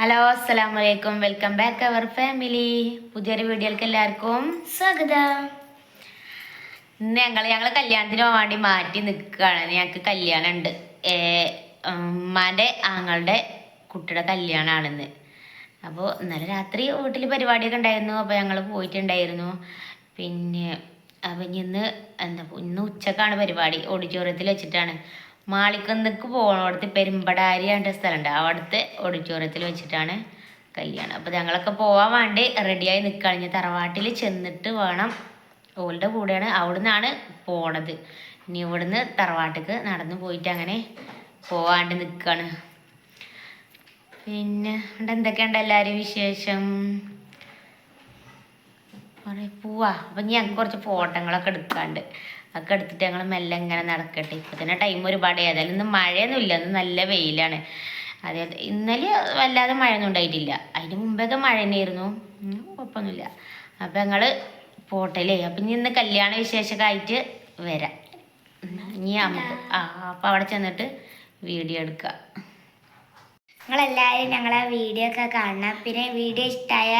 Hello അസ്സലാം വലൈക്കും welcome back അവർ family പുതിയൊരു വീഡിയോയിലേക്ക് എല്ലാവർക്കും സ്വാഗതം. ഇന്ന് ഞങ്ങൾ ഞങ്ങൾ കല്യാണത്തിന് വേണ്ടി മാറ്റി നിൽക്കുകയാണ്. ഞങ്ങൾക്ക് കല്യാണം ഉണ്ട് ഉമ്മാന്റെ ആങ്ങളുടെ കുട്ടിയുടെ കല്യാണമാണെന്ന്. അപ്പോൾ ഇന്നലെ രാത്രി വീട്ടിൽ പരിപാടിയൊക്കെ ഉണ്ടായിരുന്നു. അപ്പോൾ ഞങ്ങൾ പോയിട്ടുണ്ടായിരുന്നു. പിന്നെ അപ്പം ഇനി ഇന്ന് എന്താ ഇന്ന് ഉച്ചക്കാണ് പരിപാടി. ഓഡിറ്റോറിയത്തിൽ വെച്ചിട്ടാണ്. മാളിക്കുന്നിക്ക് പോകണോടത്ത് പെരുമ്പടാരി എன்ற സ്ഥലമുണ്ട്. അവിടുത്തെ ഓഡിറ്റോറിയത്തിൽ വെച്ചിട്ടാണ് കല്യാണം. അപ്പോൾ ഞങ്ങളൊക്കെ പോകാൻ വേണ്ടി റെഡിയായി നിൽക്കുകയാണ് തറവാട്ടിൽ ചെന്നിട്ട് വേണം. ഓളുടെ കൂടെയാണ് അവിടുന്നാണ് പോണത്. ഇനി ഇവിടുന്ന് തറവാട്ടിക്ക് നടന്നു പോയിട്ട് അങ്ങനെ പോവാണ്ട് നിൽക്കുകയാണ് പിന്നെ എന്തൊക്കെയുണ്ട് എല്ലാവരും വിശേഷം? പറയ പോവാ. അപ്പം ഞാൻ കുറച്ച് ഫോട്ടോകളൊക്കെ എടുക്കാണ്ട്. അതൊക്കെ എടുത്തിട്ട് ഞങ്ങൾ മെല്ലെ ഇങ്ങനെ നടക്കട്ടെ. ഇപ്പം തന്നെ ടൈം ഒരുപാട് ഏതായാലും ഇന്ന് മഴയൊന്നും ഇല്ല. ഇന്ന് നല്ല വെയിലാണ്. അതെ ഇന്നലെ വല്ലാതെ മഴയൊന്നും ഉണ്ടായിട്ടില്ല. അതിന് മുമ്പൊക്കെ മഴ തന്നെയായിരുന്നു. കുഴപ്പമൊന്നുമില്ല. അപ്പം ഞങ്ങൾ പോട്ടല്ലേ അപ്പം ഇനി ഇന്ന് കല്യാണ വിശേഷമൊക്കെ ആയിട്ട് വരാം. ഇനി നമുക്ക് ആ അപ്പം അവിടെ ചെന്നിട്ട് വീഡിയോ എടുക്കുക നിങ്ങളെല്ലാവരും ഞങ്ങളെ വീഡിയോ ഒക്കെ കാണണം. പിന്നെ വീഡിയോ ഇഷ്ടമായ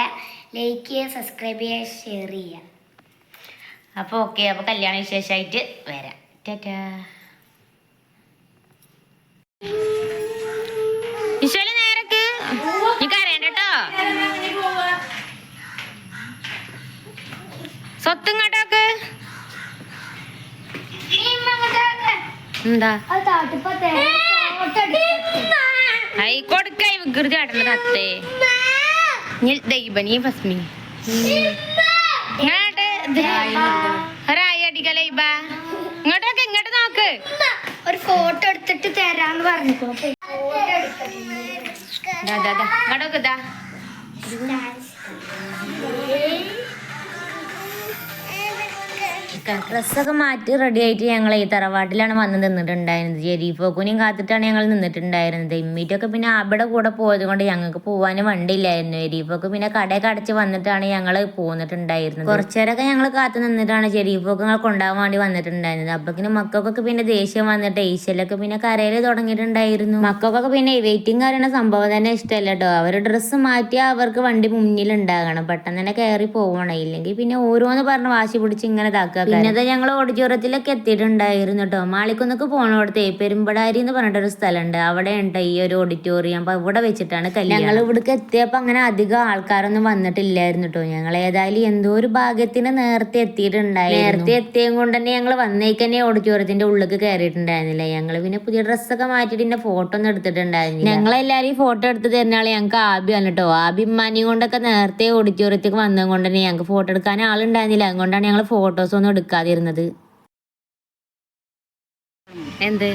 ലൈക്ക് ചെയ്യുക സബ്സ്ക്രൈബ് ചെയ്യുക ഷെയർ ചെയ്യുക. അപ്പോൾ ഓക്കെ അപ്പോൾ കല്യാണ വിശേഷമായിട്ട് വരാം. ടാറ്റാ. ഈശോയിലെ നേരക്ക്. നീ കരയണ്ട കേട്ടോ സ്വത്ത് ഇങ്ങോട്ടോക്ക്. എന്താ? ഐ കൊടുക്കായി വികൃതി കാട്ടണ്ട തത്തേ. നീ ദൈവ നീ ഫസ്മി ഇങ്ങോട്ടൊക്കെ ഇങ്ങോട്ട് നോക്ക്. ഒരു ഫോട്ടോ എടുത്തിട്ട് തരാന്ന് പറഞ്ഞു. ഇങ്ങോട്ടൊക്കെ ഇതാ ഡ്രസ്സൊക്കെ മാറ്റി റെഡി ആയിട്ട് ഞങ്ങൾ ഈ തറവാട്ടിലാണ് വന്ന് നിന്നിട്ടുണ്ടായിരുന്നത്. ജെരീഫോക്കുനെയും കാത്തിട്ടാണ് ഞങ്ങൾ നിന്നിട്ടുണ്ടായിരുന്നത്. ഇമ്മീറ്റൊക്കെ പിന്നെ അവിടെ കൂടെ പോയത് കൊണ്ട് ഞങ്ങൾക്ക് പോകാനും വണ്ടിയില്ലായിരുന്നു. ജെരീഫോക്ക് പിന്നെ കടയൊക്കെ അടച്ച് വന്നിട്ടാണ് ഞങ്ങൾ പോന്നിട്ടുണ്ടായിരുന്നത്. കുറച്ചേരൊക്കെ ഞങ്ങൾ കാത്തു നിന്നിട്ടാണ് ജെരീഫോക്ക് ഞങ്ങൾ കൊണ്ടാകാൻ വേണ്ടി വന്നിട്ടുണ്ടായിരുന്നത്. അപ്പക്കിന് മക്കൾക്കൊക്കെ പിന്നെ ദേഷ്യം വന്നിട്ട് ഈശലൊക്കെ പിന്നെ കരയിൽ തുടങ്ങിയിട്ടുണ്ടായിരുന്നു. മക്കൾക്കൊക്കെ പിന്നെ വെയിറ്റിംഗ് പറയുന്ന സംഭവം തന്നെ ഇഷ്ടമല്ല കേട്ടോ അവർ ഡ്രസ്സ് മാറ്റിയാൽ അവർക്ക് വണ്ടി മുന്നിൽ ഉണ്ടാകണം പെട്ടെന്ന് തന്നെ കയറി പോകണം ഇല്ലെങ്കിൽ പിന്നെ ഓരോന്ന് പറഞ്ഞ് വാശി പിടിച്ച് ഇങ്ങനെ ഇതാക്കുക. പിന്നെ അത് ഞങ്ങൾ ഓഡിറ്റോറിയത്തിലൊക്കെ എത്തിയിട്ടുണ്ടായിരുന്നു കേട്ടോ മാളിക്കുന്നൊക്കെ പോണോടത്തെ പെരുമ്പടാരി എന്ന് പറഞ്ഞിട്ടൊരു സ്ഥലമുണ്ട് അവിടെ ഉണ്ട് ഈ ഒരു ഓഡിറ്റോറിയം അപ്പൊ ഇവിടെ വെച്ചിട്ടാണ് കല്യാണം. ഞങ്ങൾ ഇവിടേക്ക് എത്തിയപ്പോൾ അങ്ങനെ അധികം ആൾക്കാരൊന്നും വന്നിട്ടില്ലായിരുന്നു കേട്ടോ ഞങ്ങൾ ഏതായാലും എന്തോ ഒരു ഭാഗ്യത്തിന് നേരത്തെ എത്തിയിട്ടുണ്ടായിരുന്നു. നേരത്തെ എത്തിയും കൊണ്ട് തന്നെ ഞങ്ങൾ വന്നേക്ക് തന്നെ ഓഡിറ്റോറിയത്തിന്റെ ഉള്ളിലേക്ക് കയറിയിട്ടുണ്ടായിരുന്നില്ല ഞങ്ങൾ പിന്നെ പുതിയ ഡ്രസ്സൊക്കെ മാറ്റിയിട്ട് ഇതിന്റെ ഫോട്ടോ ഒന്നും എടുത്തിട്ടുണ്ടായിരുന്നില്ല. ഞങ്ങളെല്ലാരും ഫോട്ടോ എടുത്ത് തരുന്നാളെ ഞങ്ങൾക്ക് ആബിയാണ് കേട്ടോ ആബി ഉമ്മാനെയും കൊണ്ടൊക്കെ നേരത്തെ ഓഡിറ്റോറിയത്തേക്ക് വന്നത് കൊണ്ട് തന്നെ ഞങ്ങൾക്ക് ഫോട്ടോ എടുക്കാൻ ആളുണ്ടായിരുന്നില്ല. അതുകൊണ്ടാണ് ഞങ്ങൾ ഫോട്ടോസ് ഒന്നും എടുക്കാതിരുന്നത് എന്ത്?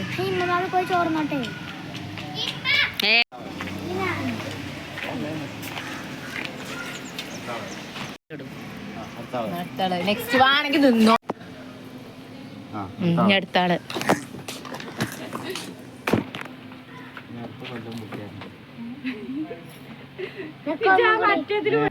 നെക്സ്റ്റ് വേണമെങ്കിൽ നിന്നോ. അടുത്താൾ. അടുത്ത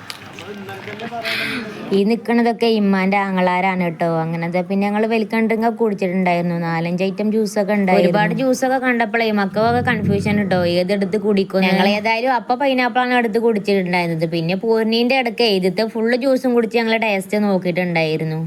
ഈ നിൽക്കണതൊക്കെ ഇമ്മാന്റെ ആങ്ങളാരാണ് കേട്ടോ. അങ്ങനത്തെ പിന്നെ ഞങ്ങൾ വെൽക്കം ഡ്രിങ്ക് ഒക്കെ കുടിച്ചിട്ടുണ്ടായിരുന്നു. നാലഞ്ച് ഐറ്റം ജ്യൂസ് ഒക്കെ ഉണ്ടായിരുന്നു. ഒരുപാട് ജ്യൂസ് ഒക്കെ കണ്ടപ്പോഴേ മക്കളൊക്കെ കൺഫ്യൂഷൻ കേട്ടോ ഏതെടുത്ത് കുടിക്കും ഞങ്ങൾ ഏതായാലും അപ്പൊ പൈനാപ്പിൾ ആണ് എടുത്ത് കുടിച്ചിട്ടുണ്ടായിരുന്നത്. പിന്നെ പൂർണീന്റെ ഇടയ്ക്ക് ഇതിത്തെ ഫുള്ള് ജ്യൂസും കുടിച്ച് ഞങ്ങൾ ടേസ്റ്റ് നോക്കിയിട്ടുണ്ടായിരുന്നു.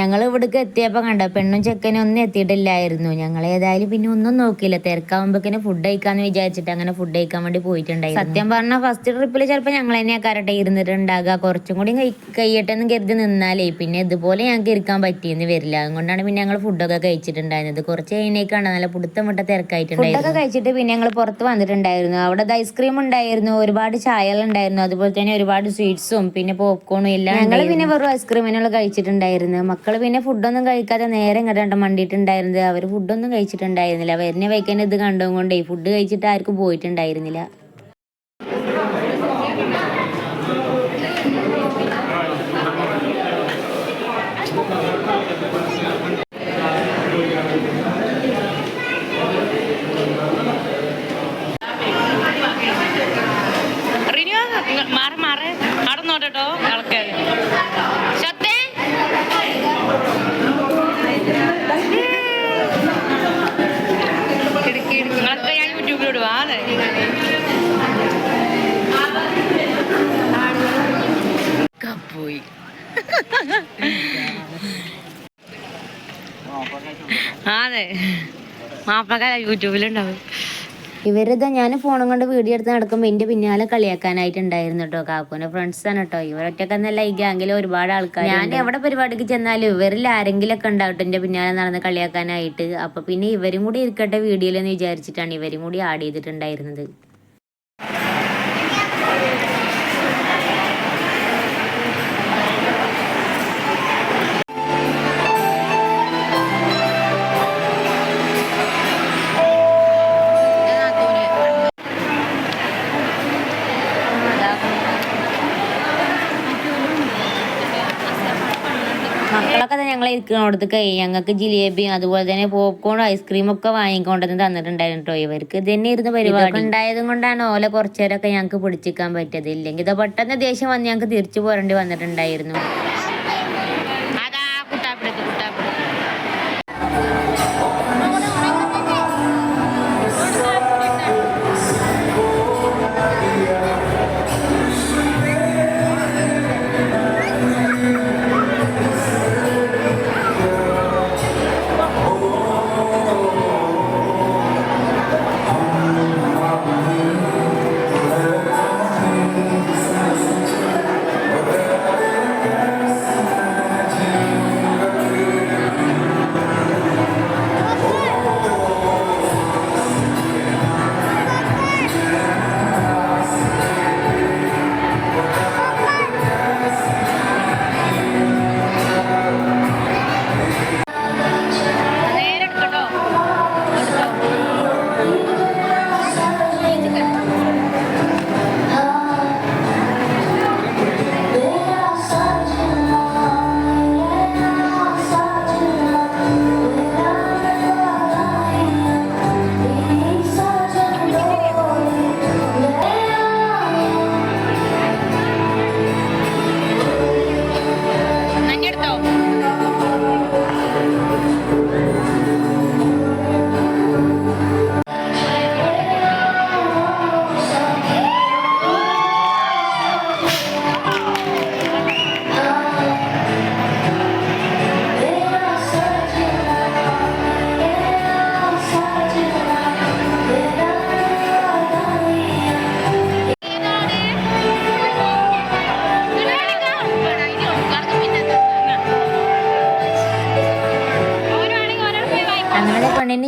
ഞങ്ങൾ ഇവിടേക്ക് എത്തിയപ്പോൾ കണ്ട പെണ്ണും ചെക്കനും ഒന്നും എത്തിയിട്ടില്ലായിരുന്നു. ഞങ്ങൾ ഏതായാലും പിന്നെ ഒന്നും നോക്കിയില്ല. തിരക്കാവുമ്പോഴേക്കിന് ഫുഡ് കഴിക്കാന്ന് വിചാരിച്ചിട്ട് അങ്ങനെ ഫുഡ് കഴിക്കാൻ വേണ്ടി പോയിട്ടുണ്ടായി സത്യം പറഞ്ഞാൽ ഫസ്റ്റ് ട്രിപ്പിൽ ചിലപ്പോൾ ഞങ്ങൾ തന്നെ കരട്ടെ ഇരുന്നിട്ടുണ്ടാകുക കുറച്ചും കൂടി കഴി- കഴിയട്ടെ എന്ന് കരുതി നിന്നാലേ പിന്നെ ഇതുപോലെ ഞങ്ങൾക്ക് ഇരിക്കാൻ പറ്റിയെന്ന് വരില്ല. അതുകൊണ്ടാണ് പിന്നെ ഞങ്ങൾ ഫുഡൊക്കെ കഴിച്ചിട്ടുണ്ടായിരുന്നത്. കുറച്ച് കഴിഞ്ഞേക്കാണ് നല്ല പുടുത്തം വിട്ട തിരക്കായിട്ടുണ്ടായിരുന്നു ഫുഡൊക്കെ കഴിച്ചിട്ട് പിന്നെ ഞങ്ങൾ പുറത്ത് വന്നിട്ടുണ്ടായിരുന്നു. അവിടെ ഐസ്ക്രീം ഉണ്ടായിരുന്നു ഒരുപാട് ചായകൾ ഉണ്ടായിരുന്നു അതുപോലെ തന്നെ ഒരുപാട് സ്വീറ്റ്സും പിന്നെ പോപ്കോണും എല്ലാം ഞങ്ങൾ പിന്നെ വെറും ഐസ്ക്രീമിനുള്ള കഴിച്ചിട്ടുണ്ടായിരുന്നു മക്കൾ മക്കൾ പിന്നെ ഫുഡൊന്നും കഴിക്കാതെ നേരെ ഇങ്ങോട്ടാണ് മണ്ടിയിട്ടുണ്ടായിരുന്നത് അവർ ഫുഡൊന്നും കഴിച്ചിട്ടുണ്ടായിരുന്നില്ല. വരുന്ന വയ്ക്കാൻ ഇത് കണ്ടുകൊണ്ടേ ഫുഡ് കഴിച്ചിട്ട് ആർക്കും പോയിട്ടുണ്ടായിരുന്നില്ല. അതെ. മാപ്പിളക്കാര യൂട്യൂബിലുണ്ടാവും ഇവരിതാ ഞാൻ ഫോണും കൊണ്ട് വീഡിയോ എടുത്ത് നടക്കുമ്പോൾ എന്റെ പിന്നാലെ കളിയാക്കാനായിട്ടുണ്ടായിരുന്നു കേട്ടോ കാക്കുവിന്റെ ഫ്രണ്ട്സ് ആണ് കേട്ടോ. ഇവരൊറ്റക്കെന്നല്ല ഈ ഗ്യാങ്ങിൽ ഒരുപാട് ആൾക്കാർ ഞാൻ എവിടെ പരിപാടിക്ക് ചെന്നാലും ഇവരിൽ ആരെങ്കിലും ഒക്കെ ഉണ്ടാവട്ടെ എന്റെ പിന്നാലെ നടന്ന് കളിയാക്കാനായിട്ട്. അപ്പോൾ പിന്നെ ഇവരും കൂടി ഇരിക്കട്ടെ വീഡിയോയിൽ എന്ന് വിചാരിച്ചിട്ടാണ് ഇവരും കൂടി ആഡ് ചെയ്തിട്ടുണ്ടായിരുന്നത്. ഞങ്ങൾ ഇരിക്കുന്നിടത്ത് കൈ ഞങ്ങൾക്ക് ജിലേബിയും അതുപോലെ തന്നെ പോപ്കോൺ ഐസ്ക്രീമും ഒക്കെ വാങ്ങിക്കൊണ്ടെന്ന് തന്നിട്ടുണ്ടായിരുന്നു കേട്ടോ ഇവർക്ക് ഇത് തന്നെ ഇരുന്ന് പരിപാടി ഉണ്ടായതും കൊണ്ടാണ് ഓല കുറച്ചേരൊക്കെ ഞങ്ങൾക്ക് പിടിച്ചിക്കാൻ പറ്റിയത്. ഇല്ലെങ്കിൽ ഇത് പെട്ടെന്ന് ദേഷ്യം വന്ന് ഞങ്ങൾക്ക് തിരിച്ചു പോരേണ്ടി വന്നിട്ടുണ്ടായിരുന്നു.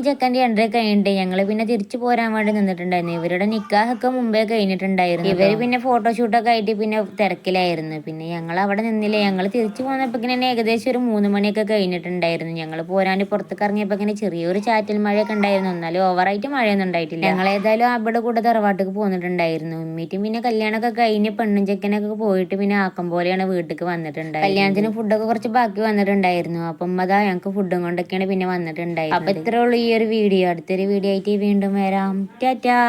ചെക്കന്റെ എൻട്രി കഴിഞ്ഞിട്ട് ഞങ്ങൾ പിന്നെ തിരിച്ചു പോരാൻ വേണ്ടി നിന്നിട്ടുണ്ടായിരുന്നു. ഇവരുടെ നിക്കാഹൊക്കെ മുമ്പേ കഴിഞ്ഞിട്ടുണ്ടായിരുന്നു. ഇവർ പിന്നെ ഫോട്ടോഷൂട്ടൊക്കെ ആയിട്ട് പിന്നെ തിരക്കിലായിരുന്നു. പിന്നെ ഞങ്ങൾ അവിടെ നിന്നില്ല. ഞങ്ങൾ തിരിച്ചു പോന്നപ്പോ തന്നെ ഏകദേശം ഒരു മൂന്ന് മണിയൊക്കെ കഴിഞ്ഞിട്ടുണ്ടായിരുന്നു. ഞങ്ങൾ പോരാൻ പുറത്തേക്ക് ഇറങ്ങിയപ്പോൾ ഇങ്ങനെ ചെറിയൊരു ചാറ്റൽ മഴയൊക്കെ ഉണ്ടായിരുന്നു. എന്നാലും ഓവറായിട്ട് മഴയൊന്നും ഉണ്ടായിട്ടില്ല. ഞങ്ങൾ ഏതായാലും അവിടെ കൂടെ തറവാട്ടിക്ക് പോന്നിട്ടുണ്ടായിരുന്നു. ഉമ്മീറ്റും പിന്നെ കല്യാണമൊക്കെ കഴിഞ്ഞ് പെണ്ണും ചെക്കനൊക്കെ പോയിട്ട് പിന്നെ ആക്കം പോലെയാണ് വീട്ടിലേക്ക് വന്നിട്ടുണ്ടായത് കല്യാണത്തിന് ഫുഡൊക്കെ കുറച്ച് ബാക്കി വന്നിട്ടുണ്ടായിരുന്നു. അപ്പം അതാ ഞങ്ങൾക്ക് ഫുഡും കൊണ്ടൊക്കെയാണ് പിന്നെ വന്നിട്ടുണ്ടായിരുന്നത്. അപ്പൊ ഇത്രയുള്ളൂ ഈ ഒരു വീഡിയോ അടുത്തൊരു വീഡിയോ ആയിട്ട് വീണ്ടും വരാം. ടാറ്റാ.